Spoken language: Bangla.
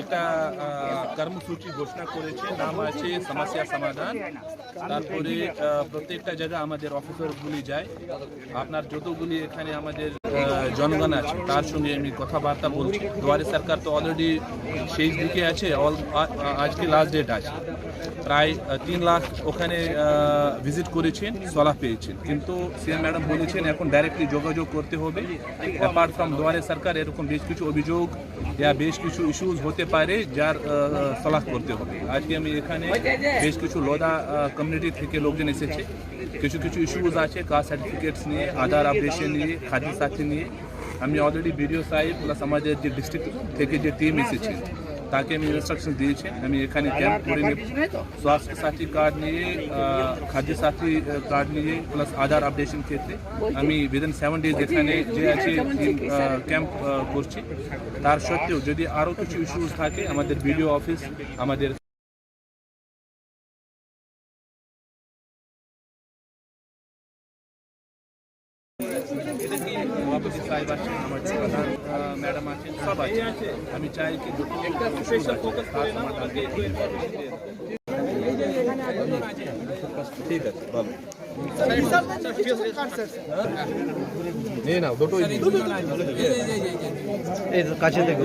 একটা কর্মসূচি ঘোষণা করেছে। নাম আছে সমস্যা সমাধান। তারপরে প্রত্যেকটা জায়গা আমাদের অফিসারগুলি যায়। আপনার যতগুলি এখানে আমাদের জনগণ আছে। তার সঙ্গে আমি কথাবার্তা বলছি। দুয়ারে সরকার তো অলরেডি শেষ দিকে আছে অল- আজকে লাস্ট ডেট আছে। প্রায় তিন লাখ ওখানে ভিজিট করেছেন সলাহ পেয়েছেন। কিন্তু সিএম ম্যাডাম বলেছেন, এখন ডাইরেক্টলি যোগাযোগ করতে হবে। অ্যাপার্ট ফ্রম দুয়ারে সরকার, এরকম বেশ কিছু অভিযোগ বা বেশ কিছু ইস্যুজ হতে পারে, যার সলাহ করতে হবে। আজকে আমি এখানে বেশ কিছু লোদা কমিউনিটি থেকে লোকজন এসেছে। কিছু কিছু ইস্যুজ আছে কাস্ট সার্টিফিকেটস নিয়ে, আধার আপডেশন নিয়ে, খাদ্য সাথী নিয়ে আমি অলরেডি বিডিও সাহেব প্লাস আমাদের যে ডিস্ট্রিক্ট থেকে যে টিম এসেছে তাকে আমি ইনস্ট্রাকশন দিয়েছি। আমি এখানে ক্যাম্প করে নেব স্বাস্থ্য সাথী কার্ড নিয়ে খাদ্য সাথী কার্ড নিয়ে প্লাস আধার আপডেশন ক্ষেত্রে আমি উইদিন সেভেন ডেজ এখানে যে আছে ক্যাম্প করছি। তার সত্ত্বেও যদি আরও কিছু ইস্যুস থাকে আমাদের বিডিও অফিস আমাদের সভাপতি সাহেব আছেন আমাদের প্রধান ম্যাডাম আছেন সব আছে আমি চাই কি দুটো স্পেশাল ফোকাস করে ঠিক আছে ভালো নিয়ে নাও দুটোই এই কাছে দেখো।